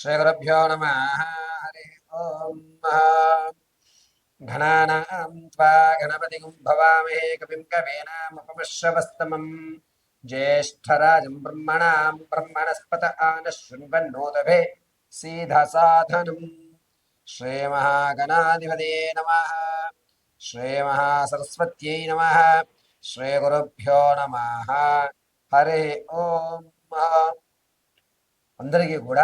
श्रीगुरुभ्यो नमः हरि ओम् घनानां त्वा गणपतिं भवामहे कविं कवीनामुपमश्रवस्तमम् ज्येष्ठराजं ब्रह्मणां ब्रह्मणस्पत आनः शृण्वन्नोदभे सीधसाधनम् श्रीमहागणाधिपते नमः श्रीमहासरस्वत्यै नमः श्रीगुरुभ्यो नमः హరి ఓం అందరికీ కూడా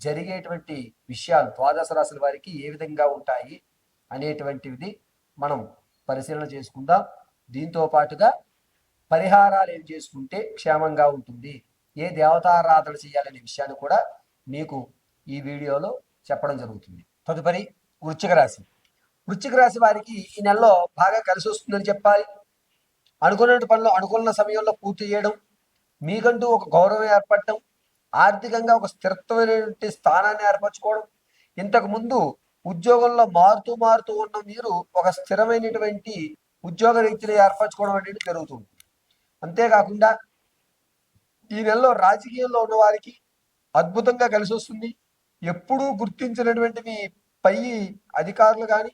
జరిగేటువంటి విషయాలు ద్వాదశ రాశుల వారికి ఏ విధంగా ఉంటాయి అనేటువంటిది మనం పరిశీలన చేసుకుందాం. దీంతో పాటుగా పరిహారాలు ఏం చేసుకుంటే క్షేమంగా ఉంటుంది? ఏ దేవతారాధన చేయాలనే విషయాన్ని కూడా మీకు ఈ వీడియోలో చెప్పడం జరుగుతుంది. తదుపరి వృశ్చిక రాశి. వృశ్చిక రాశి వారికి ఈ నెలలో బాగా కలిసి వస్తుందని చెప్పాలి. అనుకున్న పనులు అనుకున్న సమయంలో పూర్తి చేయడం మీకంటూ ఒక గౌరవం ఏర్పడటం ఆర్థికంగా ఒక స్థిరత్వమైనటువంటి స్థానాన్ని ఏర్పరచుకోవడం. ఇంతకు ముందు ఉద్యోగంలో మారుతూ మారుతూ ఉన్న మీరు ఒక స్థిరమైనటువంటి ఉద్యోగ రీతిని ఏర్పరచుకోవడం అనేది జరుగుతుంది. అంతేకాకుండా ఈ నెలలో రాజకీయంలో ఉన్న వారికి అద్భుతంగా కలిసి వస్తుంది. ఎప్పుడూ గుర్తించినటువంటి మీ పై అధికారులు కానీ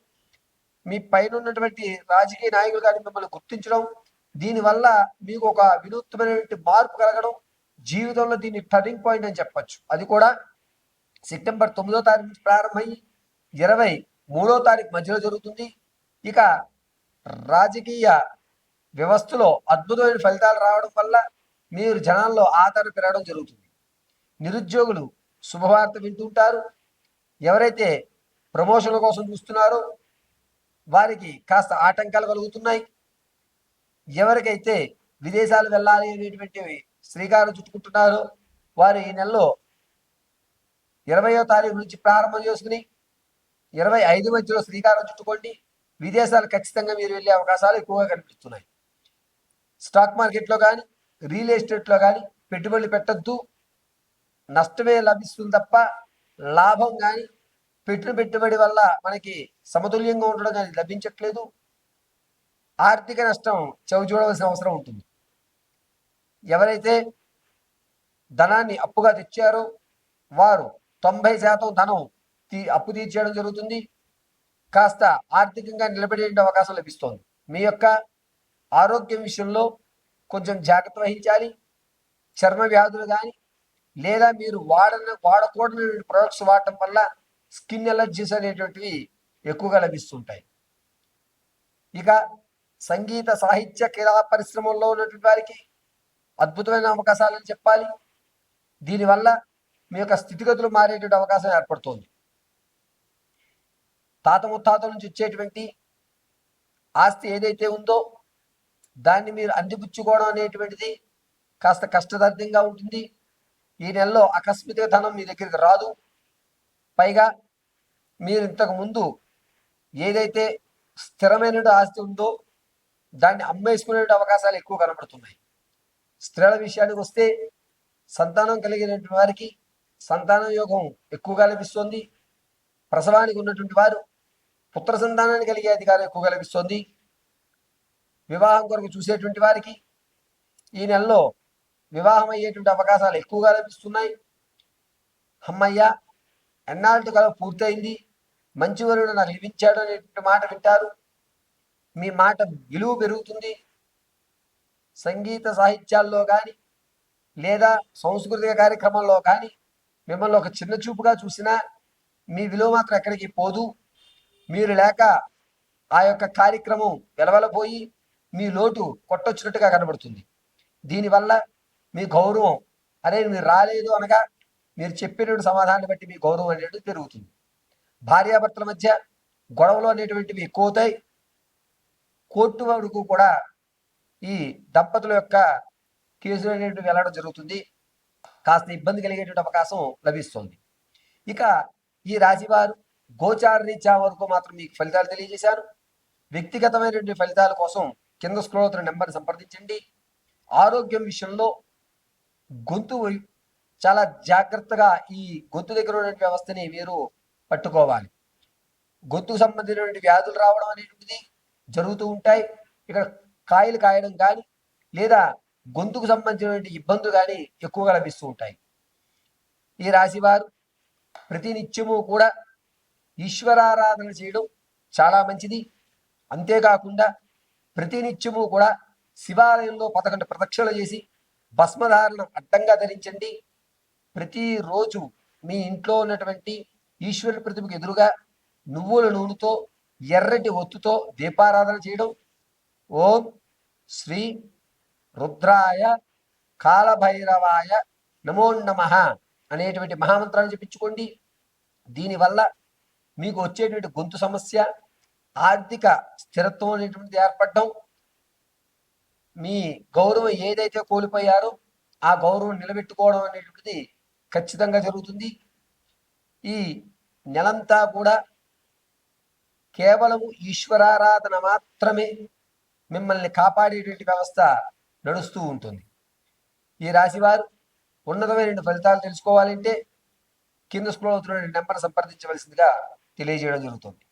మీ పైన ఉన్నటువంటి రాజకీయ నాయకులు కానీ మిమ్మల్ని గుర్తించడం దీనివల్ల మీకు ఒక వినూత్నమైనటువంటి మార్పు కలగడం జీవితంలో దీన్ని టర్నింగ్ పాయింట్ అని చెప్పొచ్చు. అది కూడా సెప్టెంబర్ తొమ్మిదో తారీఖు నుంచి ప్రారంభమై ఇరవై మూడో తారీఖు మధ్యలో జరుగుతుంది. ఇక రాజకీయ వ్యవస్థలో అద్భుతమైన ఫలితాలు రావడం వల్ల మీరు జనాల్లో ఆదరణ పెరగడం జరుగుతుంది. నిరుద్యోగులు శుభవార్త వింటుంటారు ఎవరైతే ప్రమోషన్ల కోసం చూస్తున్నారో వారికి కాస్త ఆటంకాలు కలుగుతున్నాయి. ఎవరికైతే విదేశాలు వెళ్ళాలి అనేటువంటివి శ్రీకారం చుట్టుకుంటున్నారు. వారు ఈ నెలలో ఇరవయో తారీఖు నుంచి ప్రారంభం చేసుకుని ఇరవై ఐదు మధ్యలో శ్రీకారం చుట్టుకోండి. విదేశాలు ఖచ్చితంగా మీరు వెళ్ళే అవకాశాలు ఎక్కువగా కనిపిస్తున్నాయి. స్టాక్ మార్కెట్లో కానీ రియల్ ఎస్టేట్లో కానీ పెట్టుబడులు పెట్టద్దు. నష్టమే లభిస్తుంది తప్ప లాభం కానీ పెట్టిన పెట్టుబడి వల్ల మనకి సమతుల్యంగా ఉండడం కానీ లభించట్లేదు. ఆర్థిక నష్టం చవి చూడవలసిన అవసరం ఉంటుంది. ఎవరైతే ధనాన్ని అప్పుగా తెచ్చారో వారు తొంభై శాతం ధనం తీ అప్పు తీర్చేయడం జరుగుతుంది. కాస్త ఆర్థికంగా నిలబడే అవకాశం లభిస్తోంది. మీ యొక్క ఆరోగ్యం విషయంలో కొంచెం జాగ్రత్త వహించాలి. చర్మ వ్యాధులు కానీ లేదా మీరు వాడన వాడకూడని ప్రొడక్ట్స్ వాడటం వల్ల స్కిన్ ఎలర్జీస్ అనేటువంటివి ఎక్కువగా లభిస్తుంటాయి. ఇక సంగీత సాహిత్య క్రీడా పరిశ్రమల్లో ఉన్నటువంటి వారికి అద్భుతమైన అవకాశాలని చెప్పాలి. దీనివల్ల మీ యొక్క స్థితిగతులు మారేటువంటి అవకాశం ఏర్పడుతోంది. తాత ముత్తాతల నుంచి వచ్చేటువంటి ఆస్తి ఏదైతే ఉందో దాన్ని మీరు అందిపుచ్చుకోవడం అనేటువంటిది కాస్త కష్టసాధ్యంగా ఉంటుంది. ఈ నెలలో అకస్మాత్తుగా ధనం మీ దగ్గరికి రాదు. పైగా మీరు ఇంతకు ముందు ఏదైతే స్థిరమైన ఆస్తి ఉందో దాన్ని అమ్మేసుకునే అవకాశాలు ఎక్కువ కనబడుతున్నాయి. స్త్రీల విషయానికి వస్తే సంతానం కలిగినటువంటి వారికి సంతాన యోగం ఎక్కువగా లభిస్తుంది. ప్రసవానికి ఉన్నటువంటి వారు పుత్ర సంతానాన్ని కలిగే అధికారం ఎక్కువగా లభిస్తుంది. వివాహం కొరకు చూసేటువంటి వారికి ఈ నెలలో వివాహం అయ్యేటువంటి అవకాశాలు ఎక్కువగా లభిస్తున్నాయి. అమ్మయ్య ఎన్నాళ్ళు కాలం పూర్తయింది? మంచి వరుడు నాకు లభించాడు అనేటువంటి మాట వింటారు. మీ మాట విలువ పెరుగుతుంది. సంగీత సాహిత్యాల్లో కానీ లేదా సాంస్కృతిక కార్యక్రమంలో కానీ మిమ్మల్ని ఒక చిన్న చూపుగా చూసినా మీ విలువ మాత్రం ఎక్కడికి పోదు. మీరు లేక ఆ యొక్క కార్యక్రమం వెలవలపోయి మీ లోటు కొట్టొచ్చినట్టుగా కనబడుతుంది. దీనివల్ల మీ గౌరవం అరే మీరు రాలేదు అనగా మీరు చెప్పినటువంటి సమాధానాన్ని బట్టి మీ గౌరవం అనేది పెరుగుతుంది. భార్యాభర్తల మధ్య గొడవలు అనేటువంటివి ఎక్కువతాయి కోర్టు వరకు కూడా ఈ దంపతుల యొక్క కేసులు అనేటువంటి వెళ్ళడం జరుగుతుంది. కాస్త ఇబ్బంది కలిగేటువంటి అవకాశం లభిస్తుంది. ఇక ఈ రాశివారు గోచార రీత్యా వరకు మాత్రం మీకు ఫలితాలు తెలియజేశాను వ్యక్తిగతమైనటువంటి ఫలితాల కోసం కింద స్క్రోల్ అవుతున్న నెంబర్ని సంప్రదించండి. ఆరోగ్యం విషయంలో గొంతు చాలా జాగ్రత్తగా ఈ గొంతు దగ్గర ఉన్నటువంటి వ్యవస్థని మీరు పట్టుకోవాలి. గొంతుకు సంబంధించినటువంటి వ్యాధులు రావడం అనేటువంటిది జరుగుతూ ఉంటాయి. ఇక్కడ కాయలు కాయడం కానీ లేదా గొంతుకు సంబంధించినటువంటి ఇబ్బందులు కానీ ఎక్కువగా లభిస్తూ ఉంటాయి. ఈ రాశివారు ప్రతి నిత్యము కూడా ఈశ్వరారాధన చేయడం చాలా మంచిది. అంతేకాకుండా ప్రతి నిత్యము కూడా శివాలయంలో పదకొండు ప్రదక్షిణలు చేసి భస్మధారణ అడ్డంగా ధరించండి. ప్రతిరోజు మీ ఇంట్లో ఉన్నటువంటి ఈశ్వరుని ప్రతిమకు ఎదురుగా నువ్వుల నూనెతో ఎర్రటి ఒత్తుతో దీపారాధన చేయడం. ఓం శ్రీ రుద్రాయ కాలభైరవాయ నమో అనేటువంటి మహామంత్రాన్ని చెప్పించుకోండి. దీనివల్ల మీకు వచ్చేటువంటి గొంతు సమస్య ఆర్థిక స్థిరత్వం అనేటువంటిది ఏర్పడడం మీ గౌరవం ఏదైతే కోల్పోయారో ఆ గౌరవం నిలబెట్టుకోవడం అనేటువంటిది ఖచ్చితంగా జరుగుతుంది. ఈ నెలంతా కూడా కేవలము ఈశ్వరారాధన మాత్రమే మిమ్మల్ని కాపాడేటువంటి వ్యవస్థ నడుస్తూ ఉంటుంది. ఈ రాశివారు ఉన్నతమైన ఫలితాలు తెలుసుకోవాలంటే కింద స్క్రోల్ అవుతున్న నెంబర్ సంప్రదించవలసిందిగా తెలియజేయడం జరుగుతుంది.